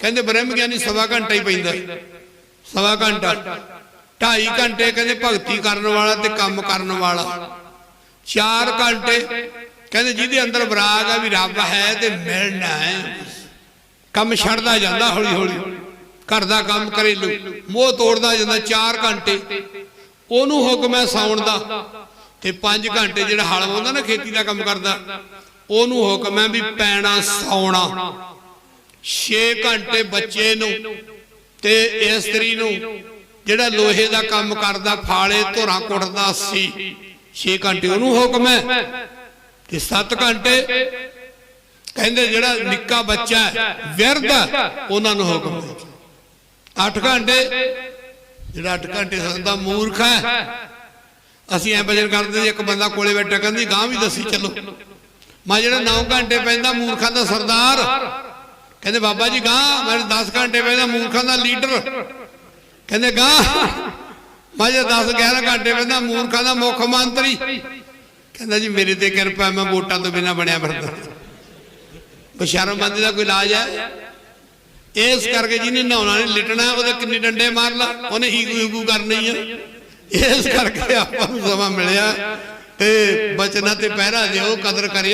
ਕਹਿੰਦੇ ਬ੍ਰਹਮ ਗਿਆਨੀ ਸਵਾ ਘੰਟਾ ਹੀ ਪੈਂਦਾ। ਸਵਾ ਘੰਟਾ। ਢਾਈ ਘੰਟੇ ਕਹਿੰਦੇ ਭਗਤੀ ਕਰਨ ਵਾਲਾ ਤੇ ਕੰਮ ਕਰਨ ਵਾਲਾ। 4 ਘੰਟੇ। ਕਹਿੰਦੇ ਜਿਹਦੇ ਅੰਦਰ ਵਿਰਾਗ ਆ ਵੀ ਰੱਬ ਹੈ ਤੇ ਮਿਲਣਾ ਹੈ। ਕੰਮ ਛੱਡਦਾ ਜਾਂਦਾ ਹੌਲੀ ਹੌਲੀ ਘਰ ਦਾ ਕੰਮ ਕਰੇ ਲੋ ਮੋਹ ਤੋੜਦਾ ਜਾਂਦਾ 4 ਘੰਟੇ। ਉਹਨੂੰ ਹੁਕਮ ਹੈ ਸੌਣ ਦਾ। ਤੇ 5 ਘੰਟੇ ਜਿਹੜਾ ਹਲ ਵਾਉਂਦਾ ਨਾ ਖੇਤੀ ਦਾ ਕੰਮ ਕਰਦਾ। ਉਹਨੂੰ ਹੁਕਮ ਹੈ ਵੀ ਪੈਣਾ ਸੌਣਾ। 6 ਘੰਟੇ ਬੱਚੇ ਨੂੰ ਤੇ ਇਸਤਰੀ ਨੂੰ ਜਿਹੜਾ ਲੋਹੇ ਦਾ ਕੰਮ ਕਰਦਾ ਫਾਲੇ ਧੁਰਾਂ ਕੁੱਟਦਾ ਸੀ। 6 ਘੰਟੇ ਉਹਨੂੰ ਹੁਕਮ ਹੈ ਤੇ 7 ਘੰਟੇ ਕਹਿੰਦੇ ਜਿਹੜਾ ਨਿੱਕਾ ਬੱਚਾ ਹੈ ਵਿਰਧ ਉਹਨਾਂ ਨੂੰ ਹੁਕਮ ਹੈ 8 ਘੰਟੇ ਜਿਹੜਾ 8 ਘੰਟੇ ਸੰਦਾ ਮੂਰਖ ਹੈ। ਅਸੀਂ ਐ ਭਜਨ ਕਰਦੇ ਸੀ ਇੱਕ ਬੰਦਾ ਕੋਲੇ ਬੈਠਾ ਕਹਿੰਦੀ ਗਾਂ ਵੀ ਦੱਸੀ ਚੱਲੋ। ਮੈਂ ਜਿਹੜਾ 9 ਘੰਟੇ ਪੈਂਦਾ ਮੂਰਖਾਂ ਦਾ ਸਰਦਾਰ। ਕਹਿੰਦੇ ਬਾਬਾ ਜੀ ਗਾਂ ਮੈਂ 10 ਘੰਟੇ ਪੈਂਦਾ ਮੂਰਖਾਂ ਦਾ ਲੀਡਰ। ਕਹਿੰਦੇ ਗਾਂ ਮੈਂ ਜੇ 10 11 ਘੰਟੇ ਪੈਂਦਾ ਮੂਰਖਾਂ ਦਾ ਮੁੱਖ ਮੰਤਰੀ। ਕਹਿੰਦਾ ਜੀ ਮੇਰੇ ਤੇ ਕਿਰਪਾ ਮੈਂ ਵੋਟਾਂ ਤੋਂ ਬਿਨਾ ਬਣਿਆ ਫਿਰਦਾ। ਬਸ਼ਰਮਬੰਦੀ ਦਾ ਕੋਈ ਇਲਾਜ ਹੈ? ਇਸ ਕਰਕੇ ਜਿਹਨੇ ਨਹਾਉਣਾ ਨਹੀਂ ਲਿਟਣਾ ਉਹਦੇ ਕਿੰਨੇ ਡੰਡੇ ਮਾਰ ਲਾ ਉਹਨੇ ਹੀਗੂ ਹੀਗੂ ਕਰਨੀ ਹੈ ਇਸ ਕਰਕੇ ਆਪਾਂ ਨੂੰ ਸਮਾਂ ਮਿਲਿਆ। ਤੇ ਬਚਨਾਂ ਤੇ ਪਹਿਰਾ ਦਿਓ ਕਦਰ ਕਰਿਓ।